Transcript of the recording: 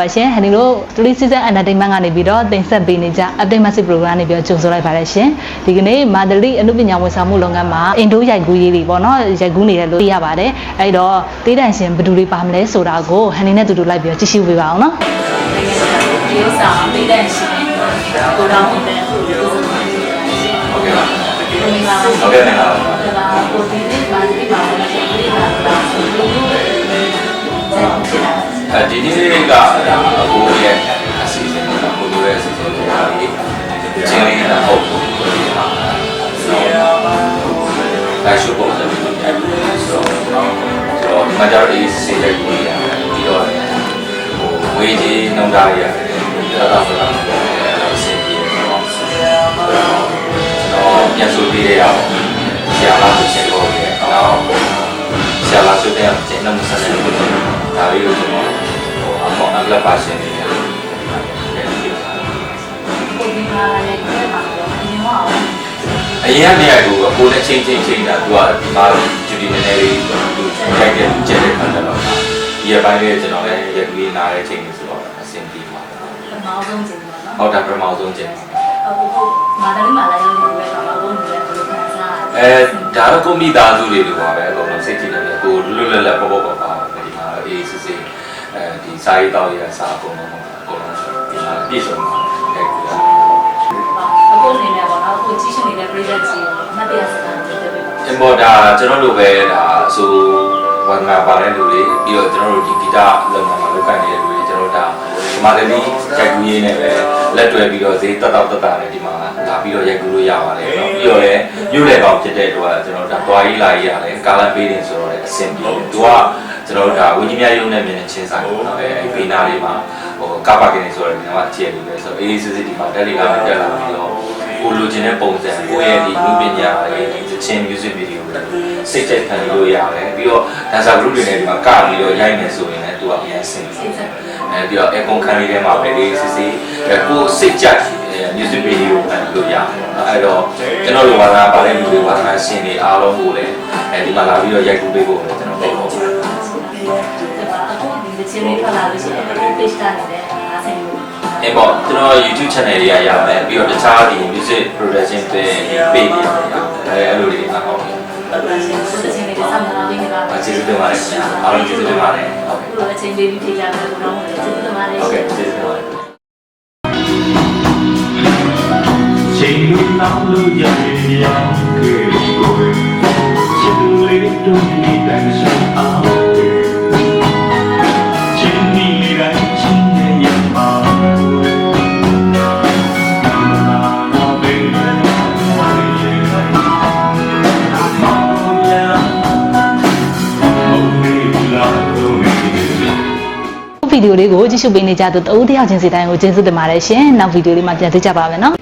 ပါရှင်ဟန်ဒီတို့3 season entertainment ကနေပြီးတော့တင်ဆက်ပေးနေကြ update message program နေပြီးတော့ကြိုဆိုလိုက်ပါတယ်ရှင်ဒီကနေ့မာဒလီအမှုပညာဝန်ဆောင်မှုလုပ်ငန်းမှာအင်ဒိုရိုက်ကူးရေးတွေပေါ့နော်ရိုက်ကူးနေတယ်လို့သိရပါတယ်အဲ့တော့တေးတန်ရှင်ဘယ်သူတွေပါမလဲဆိုတာကိုဟန်ဒီနဲ့တူတူလိုက်ပြီးတော့ကြည့်ရှုပေးပါအောင်နော်ဒီဥစ္စာပေးတဲ့ရှင်ကိုတောင်းတဲ့ကိုယ်ကိုယ်ကိုယ်ရှင်ဟုတ်ကဲ့ပါဒီမှာဟုတ်ကဲ့ပါဒါကို ဒီမှာကျတော့ဒီစေးရိုက်ပြီးရပြီးတော့ဟိုဝေးကြီးနှုံသားရရတယ်ဒါတော့တော့အစီအစဉ်တွေတော့တော့ပြန်ဆိုပြီးရအောင်ဆရာလာဆိုချက်လို့ရတယ်နောက်ဆရာလာဆိုတဲ့ကျင့်နှမှုဆက်နေလို့ဒါလေးကိုကျွန်တော်ဟိုအမောအပလက်ပါရှင်နေတယ်ကိုဒီမှာလည်းပြည့်ပါတော့ဒီမှာအောင်အရင်ကနေရာကိုကိုနဲ့ချင်းချင်းချင်းတာသူကဒီမှာဂျူဒီနေနေလေးသူ ရိုက်တဲ့ကျက်တဲ့ခါကျတော့ဒီအပိုင်းလေးကျွန်တော်လည်းရက်ပြီးနားတဲ့ချိန်လေးဆိုတော့အဆင်ပြေပါပမောဆုံးချိန်ပါနော်ဟုတ်တာပထမဆုံးချိန်အခုမာဒလီမာလာရောက်နေတဲ့ကောင်အခုနေတယ်ဘယ်လိုခံစားရအဲဒါတော့ကိုမိသားစုတွေလိုပါပဲအကုန်လုံးစိတ်ကြည်တယ်ကိုလွတ်လွတ်လပ်ပေါ့ပေါ့ပါပါဒီမှာအေးစစ်စစ်အဲဒီစာရေးတောက်ရစာအကုန်လုံးအကုန်လုံးဒီမှာပြည့်စုံပါတယ်ဒီကအခုနေနေပါတော့အခုကြီးရှင်နေတဲ့ project ကြီးကိုမတ်တရားစကားပြောပြပါအင်မော်ဒါကျွန်တော်တို့ပဲဒါဆို ဝန္ဒနာပါတဲ့လူတွေပြီးတော့ကျွန်တော်တို့ဒီဂီတလုပ်ငန်းမှာလုပ်ကိုင်နေတဲ့လူတွေကျွန်တော်တို့ဒါဒီမှာလည်းဒီရိုက်ကူးရေးနဲ့ပဲလက်တွဲပြီးတော့ဈေးတက်တော့တက်တာနဲ့ဒီမှာလာပြီးတော့ရိုက်ကူးလို့ရပါတယ်เนาะပြီးတော့လည်းရုပ်လေကောင်ဖြစ်တဲ့တော့ကျွန်တော်တို့ဒါတွားရေးလာရေးရတယ်ကာလန်ပေးတယ်ဆိုတော့လည်းအဆင်ပြေတယ်သူကကျွန်တော်တို့ဒါဝင်းကြီးများရုံနဲ့မြင်ချင်းဆိုင်ပေါ့နော်အဲအဲ့ဘေးနာလေးမှာဟိုကာပါကင်းဆိုတော့ဒီမှာအခြေအနေပဲဆိုတော့အေးစစ်စစ်ဒီမှာတက်လီလာတက်လာပြီးတော့ ကိုလိုချင်တဲ့ပုံစံကိုယ့်ရဲ့ဒီလူပညာရေးဒီချင်း music video တွေစိတ်ချက်ခံလို့ရတယ်ပြီးတော့ dancer group တွေနဲ့ဒီမှာကပြီးတော့ရိုက်နေဆိုရင်လည်းသူကအများဆင်ပြေအဲပြီးတော့ aircon ခန်းလေးထဲမှာပဲအေးစစ်စစ်အဲကိုစိတ်ကြက် music video ခံလို့ရတယ်နော်အဲ့တော့ကျွန်တော်တို့ဝါသနာပါတဲ့လူတွေဝါသနာရှင်တွေအားလုံးကိုလည်းအဲဒီမှာလာပြီးတော့ရိုက်ကူးပေးဖို့လည်းကျွန်တော်ပြောပါမယ်အခုဒီချင်းလေးထွက်လာလို့ရှိရင်အခု page တာနေတဲ့အားဆိုင်လို့ အင်းပေါ့ကျွန်တော် YouTube channel တွေကရမယ်ပြီးတော့တခြားဒီ music production တွေ page တွေရမယ်အဲအဲ့လိုတွေအားဟုတ်တယ်ဒီချင်းလေးစမ်းလာပြီးနေတာကျေးဇူးတင်ပါတယ်ခင်ဗျာအားလုံးကျေးဇူးတင်ပါတယ်ဟုတ်ကဲ့အခုအချင်းလေးပြီးဖြေကြတယ်ဘုရားဝင်ကျေးဇူးတင်ပါတယ်ဟုတ်ကဲ့ကျေးဇူးတင်ပါတယ်ချိန်လူနောက်လို့ရရ ဒီယိုလေးကိုကြည့်ရှုပေးနေကြသူတအုပ်တစ်ယောက်ချင်းစီတိုင်းကိုကျေးဇူးတင်ပါတယ်ရှင်နောက်ဗီဒီယိုလေးမှာပြန်တွေ့ကြပါမယ်နော်